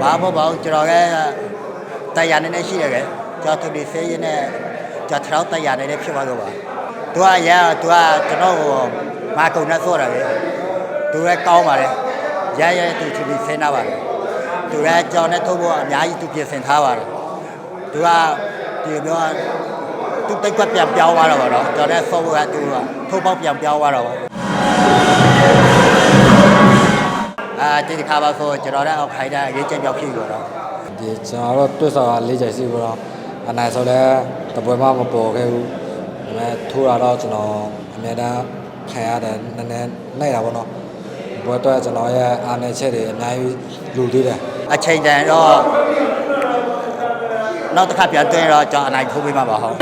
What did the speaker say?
ဘာမဟုတ်ပါဘူးကျွန်တော်ကတရားနဲ့နဲ့ရှိရတယ်ကျွန်တော်သူဒီဆေးရင်းနဲ့ကျွန်တော်တရားနဲ့လည်းဖြစ်သွားတော့ပါသူကရသူကကျွန်တော်ကိုမာကုံနဲ့ဆော့တာလေသူလည်းကောင်းပါလေရရသူသူဒီဆေးနာပါလေသူလည်းကြောင်နဲ့ထုတ်ဖို့အများကြီးသူပြင်ဆင်ထားပါတယ်သူကဒီမျိုးသူတိတ်ကွက်ပြန်ပြောင်းသွားတော့ဗောနော်ကျွန်တော်လည်းဆော့ဖို့ကသူကထုတ်ပေါက်ပြန်ပြောင်းသွားတော့ဗော အာဒီတစ်ခါပါဆိုကျွန်တော်လည်းအောက်ခိုင်းတာရေးချက်ပြောက်ဖြစ်ပြီတော့ဒီကျွန်တော်တို့တွတ်ဆောင်လေးချိန်စီပြီးတော့အနိုင်ဆိုလဲတပွဲမှမပေါ်ခဲ့ဘူးဒါပေမဲ့ထိုးတာတော့ကျွန်တော်အများတန်းခံရတယ်နည်းနည်းနိုင်တာပေါ့နော်ဘွဲတော့ကျွန်တော်ရဲ့အားနည်းချက်တွေအများကြီးလူသေးတယ်အချိန်တန်တော့နောက်တစ်ခါပြန်တွင်းတော့ကျွန်တော်အနိုင်ထိုးပေးမှာပါဟုတ်